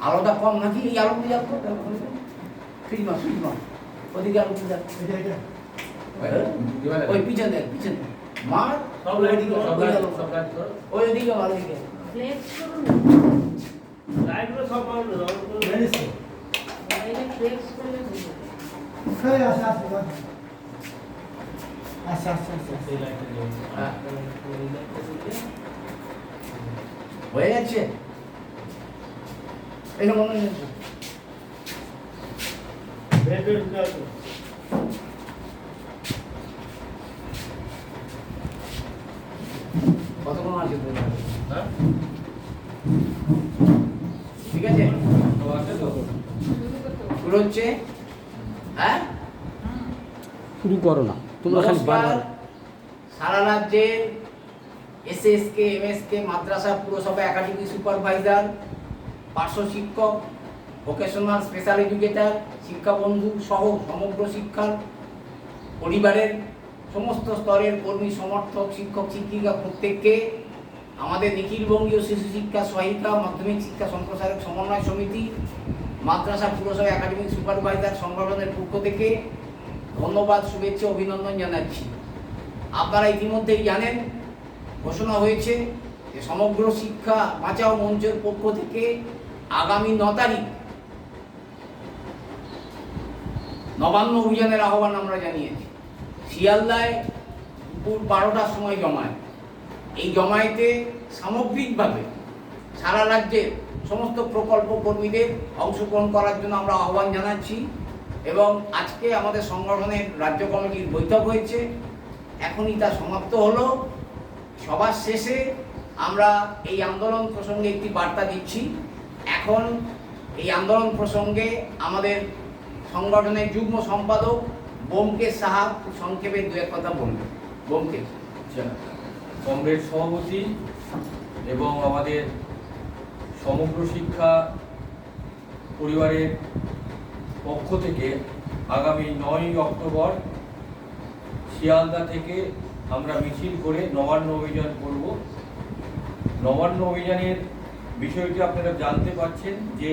আলোটা কম নাকি? এই আলো দিয়ে যাব ফ্রিজ মা ফ্রিজ মা ওদিকে আলো দিয়ে যাব এটা এটা। ওই পিছনে দেখ পিছনে মা সব লাইট সব ওই লাইট সব লাইট ওই ওদিকে ভালো দিকে আচ্ছা আচ্ছা আচ্ছা। হ্যাঁ। হয়ে যাচ্ছে মনে ভেতরে ঢুকে আসো। কতক্ষণ আছে? হ্যাঁ? ঠিক আছে? শুরু হচ্ছে হ্যাঁ শুরু করো না তোমরা খালি বারবার সারা রাজ্যের এসএসকে এমএসকে মাদ্রাসা পুরসভা একাডেমি সুপারভাইজার পার্শ্ব শিক্ষক ভোকেশনাল স্পেশাল এডুকেটর শিক্ষা বন্ধু সহ সমগ্র শিক্ষার পরিবারের সমস্ত স্তরের কর্মী, সমর্থক, শিক্ষক, শিক্ষিকা প্রত্যেককে আমাদের নিখিলবঙ্গীয় শিশু শিক্ষা সহায়িকা মাধ্যমিক শিক্ষা সম্প্রসারক সমন্বয় সমিতি, মাদ্রাসা পুরসভা একাডেমিক সুপারভাইজার সংগঠনের পক্ষ থেকে ধন্যবাদ, শুভেচ্ছা, অভিনন্দন জানাচ্ছি। আপনারা ইতিমধ্যেই জানেন, ঘোষণা হয়েছে যে সমগ্র শিক্ষা বাঁচাও মঞ্চের পক্ষ থেকে আগামী ন তারিখ। নবান্ন অভিযানের আহ্বান আমরা জানিয়েছি। শিয়ালদায় দুপুর বারোটার সময় জমায় এই জমায়েতে সামগ্রিকভাবে সারা রাজ্যের সমস্ত প্রকল্প কর্মীদের অংশগ্রহণ করার জন্য আমরা আহ্বান জানাচ্ছি এবং আজকে আমাদের সংগঠনের রাজ্য কমিটির বৈঠক হয়েছে। এখনই তা সমাপ্ত হলো। সবার শেষে আমরা এই আন্দোলন প্রসঙ্গে একটি বার্তা দিচ্ছি। এখন এই আন্দোলন প্রসঙ্গে আমাদের সংগঠনের যুগ্ম সম্পাদক বোমকেশ সাহা সংক্ষেপে দু এক কথা বলবেন বোমকেশ। আচ্ছা কংগ্রেস সভাপতি এবং আমাদের সমগ্র শিক্ষা পরিবারের পক্ষ থেকে আগামী নয়ই অক্টোবর শিয়ালদা থেকে আমরা মিছিল করে নবান্ন অভিযান করব। নবান্ন অভিযানের বিষয়টি আপনারা জানতে পারছেন যে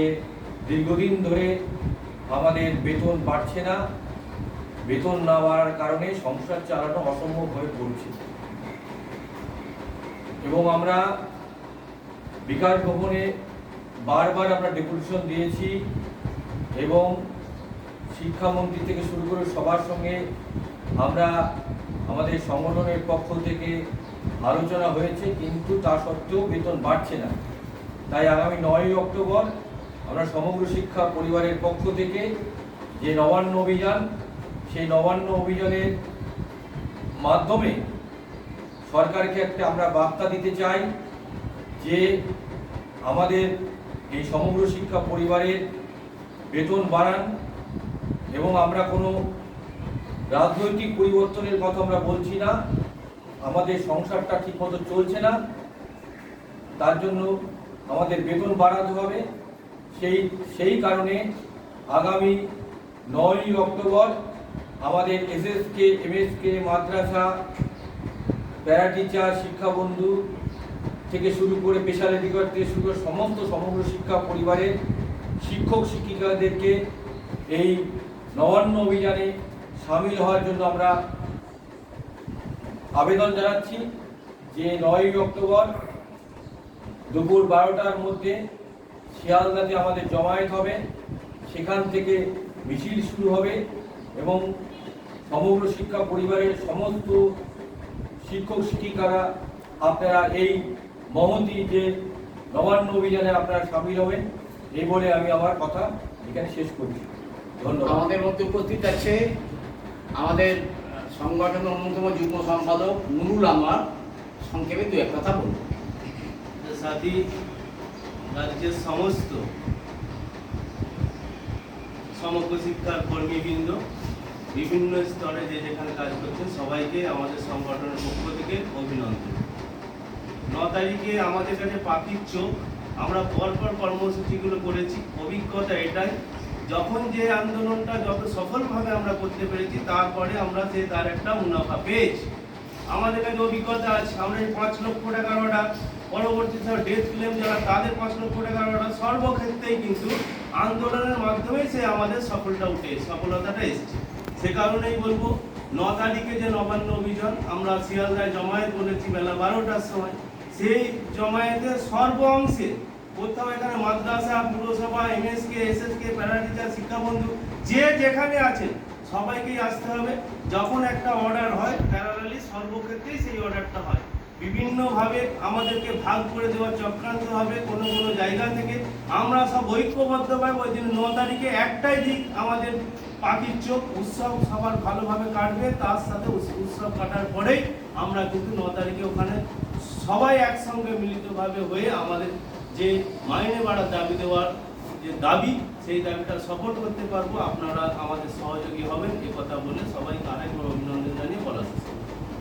দীর্ঘদিন ধরে আমাদের বেতন বাড়ছে না, বেতন না বাড়ার কারণে সংসার চালানো অসম্ভব হয়ে পড়ছে। এবং আমরা বিকাশ ভবনে বারবার আমরা ডেপুটেশন দিয়েছি এবং শিক্ষামন্ত্রী থেকে শুরু করে সবার সঙ্গে আমরা আমাদের সংগঠনের পক্ষ থেকে আলোচনা হয়েছে, কিন্তু তা সত্ত্বেও বেতন বাড়ছে না। তাই আগামী নয়ই অক্টোবর আমরা সমগ্র শিক্ষা পরিবারের পক্ষ থেকে যে নবান্ন অভিযান, সেই নবান্ন অভিযানের মাধ্যমে সরকারকে একটা আমরা বার্তা দিতে চাই যে আমাদের এই সমগ্র শিক্ষা পরিবারের বেতন বাড়ান এবং আমরা কোনো রাজনৈতিক পরিবর্তনের কথা আমরা বলছি না। আমাদের সংসারটা ঠিকমতো চলছে না। তার জন্য আমাদের বেতন বাড়াতে হবে। সেই সেই কারণে আগামী নয়ই অক্টোবর আমাদের এসএসকে, এমএসকে, মাদ্রাসা, প্যারা টিচার শিক্ষাবন্ধু থেকে শুরু করে স্পেশাল এডুকেটর থেকে শুরু করে সমস্ত সমগ্র শিক্ষা পরিবারের শিক্ষক, শিক্ষিকাদেরকে এই নবান্ন অভিযানে সামিল হওয়ার জন্য আমরা আবেদন জানাচ্ছি যে নয়ই অক্টোবর দুপুর বারোটার মধ্যে শিয়ালদাতে আমাদের জমায়েত হবে। সেখান থেকে মিছিল শুরু হবে এবং সমগ্র শিক্ষা পরিবারের সমস্ত শিক্ষক শিক্ষিকারা আপনারা এই মহতি যে নবান্ন অভিযানে আপনারা সামিল হবেন, এই বলে আমি আমার কথা এখানে শেষ করছি। ধন্যবাদ। আমাদের মধ্যে উপস্থিত আছে আমাদের সংগঠনের অন্যতম যুগ্ম সম্পাদক নুরুল আমার সংক্ষেপে দু এক কথা বলুন। সাথী রাজ্যের সমস্ত সমগ্র শিক্ষার কর্মীবৃন্দ বিভিন্ন স্তরে যে যেখানে কাজ করছেন সবাইকে আমাদের সংগঠনের পক্ষ থেকে অভিনন্দন। ন তারিখে আমাদের কাছে পাখির চোখ। আমরা পরপর কর্মসূচিগুলো করেছি। অভিজ্ঞতা এটাই, যখন যে আন্দোলনটা যত সফলভাবে আমরা করতে পেরেছি, তারপরে আমরা সে তার একটা মুনাফা পেয়েছি। আমাদের কাছে অভিজ্ঞতা আছে, আমরা পাঁচ লক্ষ টাকার পরবর্তীতে ডেথ ক্লেম যারা তাদের পাঁচ লক্ষ টাকার অর্ডার সর্বক্ষেত্রেই কিন্তু আন্দোলনের মাধ্যমেই সে আমাদের সফলটা উঠে, সফলতাটা এসেছে। সে কারণেই বলব ন তারিখে যে নবান্ন অভিযান, আমরা শিয়ালদায় জমায়েত বলেছি বেলা বারোটার সময়। সেই জমায়েতের সর্ব অংশে কোথাও এখানে মাদ্রাসা, পুরসভা এমএসকে এসএসকে প্যারাটিচার, শিক্ষাবন্ধু, যে যেখানে আছে সবাইকেই আসতে হবে। যখন একটা অর্ডার হয় প্যারালালি সর্বক্ষেত্রেই সেই অর্ডারটা হয়। বিভিন্নভাবে আমাদেরকে ভাগ করে দেওয়ার চক্রান্ত হবে কোনো কোনো জায়গা থেকে। আমরা সব ঐক্যবদ্ধভাবে ওই দিন ন তারিখে একটাই দিক আমাদের পাখির চোখ উৎসব সবার ভালোভাবে কাটবে, তার সাথে উৎস- উৎসব কাটার পরেই আমরা কিন্তু ন তারিখে ওখানে সবাই একসঙ্গে মিলিতভাবে হয়ে আমাদের যে মাইনে বাড়ার দাবি দেওয়ার যে দাবি, সেই দাবিটা সফল করতে পারব। আপনারা আমাদের সহযোগী হবেন এ কথা বলে সবাইকে আরেকবার অভিনন্দন জানিয়ে বলা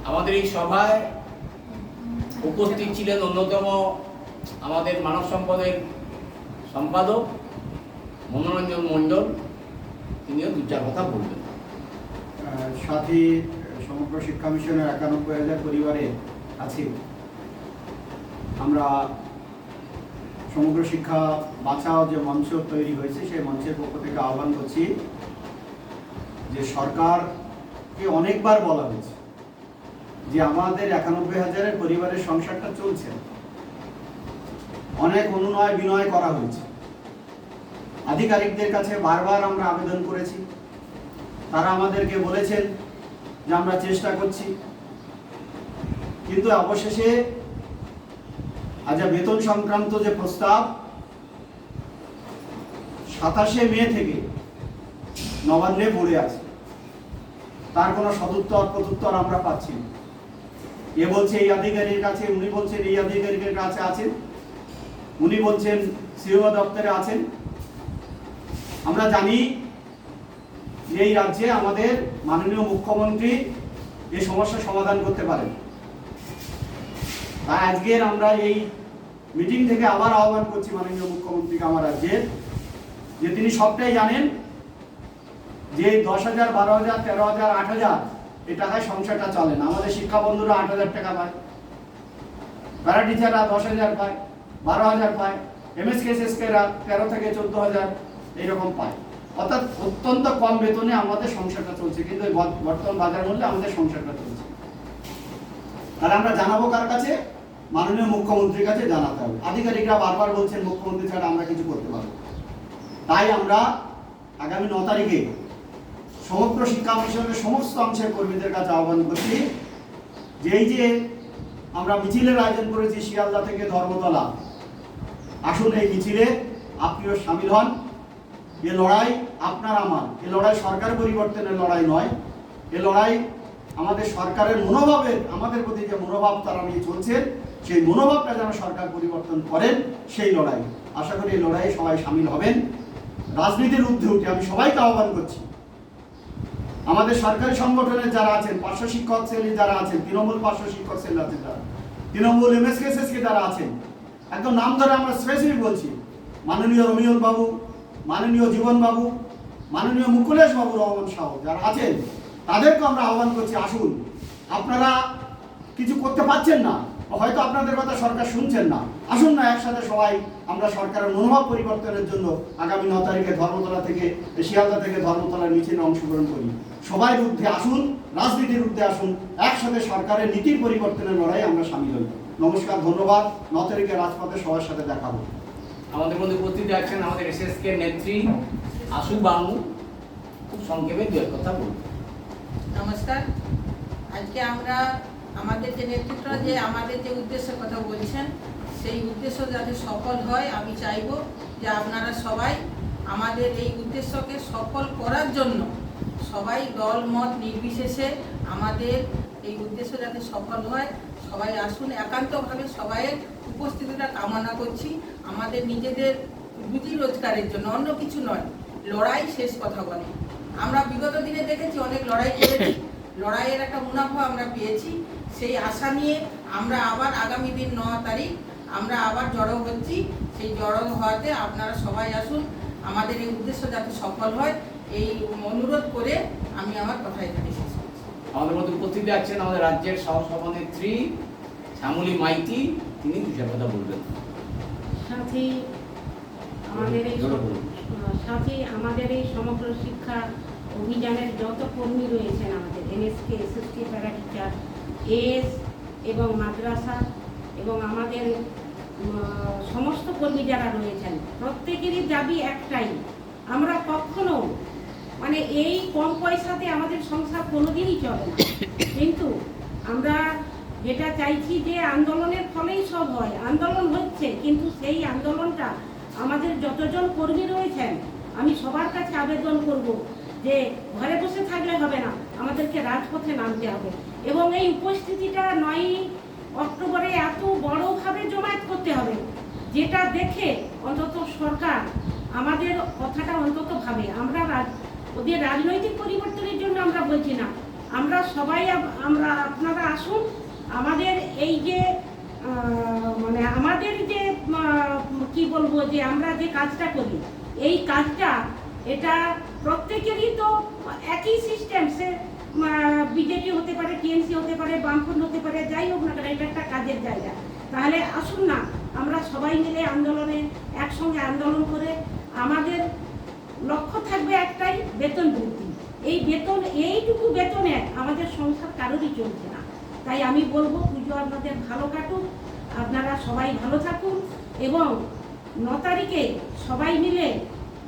আমাদের এই সভায় উপস্থিত ছিলেন অন্যতম আমাদের মানব সম্পদের সম্পাদক মনোরঞ্জন মণ্ডল, তিনিও দু চার কথা বলবেন। সাথী সমগ্র শিক্ষা মিশনের একানব্বই হাজার পরিবারে আছি। আমরা সমগ্র শিক্ষা বাঁচাও যে মঞ্চ তৈরি হয়েছে, সেই মঞ্চের পক্ষ থেকে আহ্বান করছি যে সরকারকে অনেকবার বলা হয়েছে যে আমাদের একানব্বই হাজারের পরিবারের সংসারটা চলছে। অনেক অনুনয় বিনয় করা হয়েছে। আধিকারিকদের কাছে বারবার আমরা আবেদন করেছি। তারা আমাদেরকে বলেছেন যে আমরা চেষ্টা করছি। কিন্তু অবশেষে আজ বেতন সংক্রান্ত যে প্রস্তাব, সাতাশে মে থেকে নবান্নে পড়ে আছে। তার কোনো সদুত্তর প্রত্যুত্তর আমরা পাচ্ছি না। এ বলছে এই আধিকারিকের কাছে, উনি বলছেন এই আধিকারিকের কাছে আছেন। উনি বলছেন সিও দপ্তরে আছেন। আমরা জানি যে এই রাজ্যে আমাদের মাননীয় মুখ্যমন্ত্রী এই সমস্যার সমাধান করতে পারেন। তাই আজকের আমরা এই মিটিং থেকে আবার আহ্বান করছি মাননীয় মুখ্যমন্ত্রীকে আমার রাজ্যের, যে তিনি সবটাই জানেন যে দশ হাজার, বারো হাজার, তেরো হাজার, আট হাজার এই টাকায় সংসারটা চলে না। আমাদের শিক্ষা বন্ধুরা আট হাজার টাকা পায়। প্যারা টিচাররা দশ হাজার পায়, বারো হাজার পায় এমএসকে এসএসকেরা তেরো থেকে চোদ্দ হাজার এইরকম পায়। অর্থাৎ অত্যন্ত কম বেতনে আমাদের সংসারটা চলছে, কিন্তু বর্তমান বাজার মূল্যে আমাদের সংসারটা চলছে। তাহলে আমরা জানাব কার কাছে? মাননীয় মুখ্যমন্ত্রীর কাছে জানাতে হবে। আধিকারিকরা বারবার বলছেন, মুখ্যমন্ত্রী ছাড়া আমরা কিছু করতে পারব। তাই আমরা আগামী ন তারিখে সমগ্র শিক্ষা মিশনের সমস্ত অংশের কর্মীদের কাছে আহ্বান করছি। যে এই যে আমরা মিছিলের আয়োজন করেছি শিয়ালদা থেকে ধর্মতলা, আসুন এই মিছিলে আপনিও সামিল হন। এ লড়াই আপনার আমার, এ লড়াই সরকার পরিবর্তনের লড়াই নয়। এ লড়াই আমাদের সরকারের মনোভাবের, আমাদের প্রতি যে মনোভাব তারা নিয়ে চলছে, সেই মনোভাবটা যেন সরকার পরিবর্তন করেন, সেই লড়াই। আশা করি এই লড়াইয়ে সবাই সামিল হবেন। রাজনীতির উঠে আমি সবাইকে আহ্বান করছি। আমাদের সরকারি সংগঠনের যারা আছেন, পার্শ্ব শিক্ষক সেল যারা আছেন, তৃণমূল পার্শ্ব শিক্ষক সেল আছেন যারা, তৃণমূল এম এস এমএসকেএসএসকে যারা আছেন, একদম নাম ধরে আমরা স্পেসিফিক বলছি। মাননীয় রমিয়ন বাবু, মাননীয় জীবন বাবু, মাননীয় মুকুলেশ বাবু, রহমান সাহ যারা আছেন তাদেরকে আমরা আহ্বান করছি, আসুন। আপনারা কিছু করতে পারছেন না হয়তো আপনাদের কথা সরকার শুনছেন না। আসুন না, একসাথে সবাই আমরা সরকারের মনোভাব পরিবর্তনের জন্য আগামী ন তারিখে ধর্মতলা থেকে, শিয়ালদা থেকে ধর্মতলার মিছিলে অংশগ্রহণ করি। সবাই ঊর্ধ্বে আসুন রাজনীতির ঊর্ধ্বে আসুন একসাথে সরকারের নীতির পরিবর্তনের লড়াই আমরা সামিল হই। নমস্কার ধন্যবাদ। ন তারিখে রাজপথে সবার সাথে দেখাবো। আমাদের মধ্যে উপস্থিত আছেন আমাদের এসএসকে নেত্রী আশু বানু। খুব সংক্ষেপে দু কথা বলবেন নমস্কার। আজকে আমরা আমাদের যে নেতৃত্ব যে আমাদের যে উদ্দেশ্যের কথা বলছেন সেই উদ্দেশ্য যাতে সফল হয় আমি চাইব যে আপনারা সবাই আমাদের এই উদ্দেশ্যকে সফল করার জন্য সবাই দল, মত নির্বিশেষে আমাদের এই উদ্দেশ্য যাতে সফল হয়, সবাই আসুন, একান্তভাবে সবাইয়ের উপস্থিতিটা কামনা করছি। আমাদের নিজেদের রুজি রোজগারের জন্য, অন্য কিছু নয়, লড়াই শেষ কথা বলে। আমরা বিগত দিনে দেখেছি, অনেক লড়াই করেছি। লড়াইয়ের একটা মুনাফা আমরা পেয়েছি। সেই আশা নিয়ে আমরা আবার আগামী দিন ন তারিখ আমরা আবার জড়ো হচ্ছি। সেই জড়ো হওয়াতে আপনারা সবাই আসুন আমাদের এই উদ্দেশ্য যাতে সফল হয় এই অনুরোধ করে আমি আমার কথা এখানে শেষ করছি আমাদের মধ্যে উপস্থিত আছেন আমাদের রাজ্যের সহসভানেত্রী শ্যামলী মাইতি তিনি দু চার কথা বলবেন সাথী আমাদের এই। সাথী আমাদের এই সমগ্র শিক্ষা অভিযানের যত কর্মী রয়েছেন আমাদের NSK SSK para teachers এবং মাদ্রাসা এবং আমাদের সমস্ত কর্মী যারা রয়েছেন, প্রত্যেকেরই দাবি একটাই, আমরা কখনো মানে এই কম পয়সাতে আমাদের সংসার কোনোদিনই চলে না। কিন্তু আমরা যেটা চাইছি যে আন্দোলনের ফলেই সব হয়, আন্দোলন হচ্ছে, কিন্তু সেই আন্দোলনটা আমাদের যতজন কর্মী রয়েছেন, আমি সবার কাছে আবেদন করব যে ঘরে বসে থাকলে হবে না, আমাদেরকে রাজপথে নামতে হবে। এবং এই উপস্থিতিটা নয় অক্টোবরে এত বড়ভাবে জমায়েত করতে হবে, যেটা দেখে অন্তত সরকার আমাদের কথাটা অন্তত ভাবে। আমরা ওদের রাজনৈতিক পরিবর্তনের জন্য আমরা বলছি না। আমরা সবাই আমরা, আপনারা আসুন, আমাদের এই যে মানে আমাদের যে কি বলব যে আমরা যে কাজটা করি, এই কাজটা এটা প্রত্যেকেরই তো একই সিস্টেম সে বিজেপি হতে পারে, টিএমসি হতে পারে, বামফ্রন্ট হতে পারে, যাই হোক না এটা একটা কাজের জায়গা। তাহলে আসুন না, আমরা সবাই মিলে আন্দোলনে একসঙ্গে আন্দোলন করে আমাদের লক্ষ্য থাকবে একটাই, বেতন বৃদ্ধি। এই বেতন, এইটুকু বেতনে আমাদের সংসার কারোরই চলছে না। তাই আমি বলব, পুজো আপনাদের ভালো কাটুক, আপনারা সবাই ভালো থাকুন, এবং ন তারিখে সবাই মিলে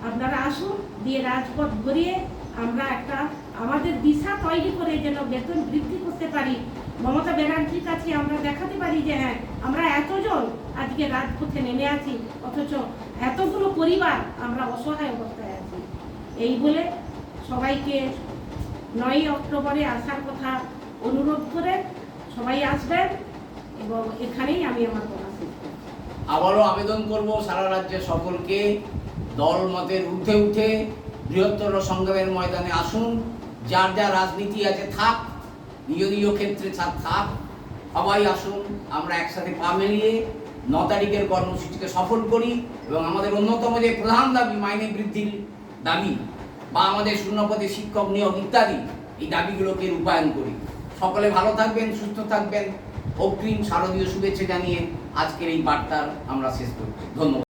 আপনারা আসুন, দিয়ে রাজপথ ঘুরিয়ে আমরা একটা আমাদের দিশা তৈরি করে যেন বেতন বৃদ্ধি করতে পারি। মমতা ব্যানার্জির কাছে আমরা দেখাতে পারি যে হ্যাঁ আমরা এতজন আজকে রাজপথে নেমে আছি, অথচ এতগুলো পরিবার আমরা অসহায় অবস্থায় আছি। এই বলে সবাইকে নয় অক্টোবরে আসার কথা অনুরোধ করে সবাই আসবেন এবং এখানেই আমি আমার কথা আবারও আবেদন করব সারা রাজ্যের সকলকে। দল মতের উঠে উঠে বৃহত্তর সংগ্রামের ময়দানে আসুন। যার যা রাজনীতি আছে, থাক। নিজ নিজ ক্ষেত্রে থাক। সবাই আসুন, আমরা একসাথে পা মিলিয়ে ন তারিখের কর্মসূচিকে সফল করি এবং আমাদের অন্যতম যে প্রধান দাবি, মাইনে বৃদ্ধির দাবি বা আমাদের শূন্যপদে শিক্ষক নিয়োগ ইত্যাদি, এই দাবিগুলোকে রূপায়ণ করি। সকলে ভালো থাকবেন, সুস্থ থাকবেন। অগ্রিম শারদীয় শুভেচ্ছা জানিয়ে আজকের এই বার্তার আমরা শেষ করছি। ধন্যবাদ।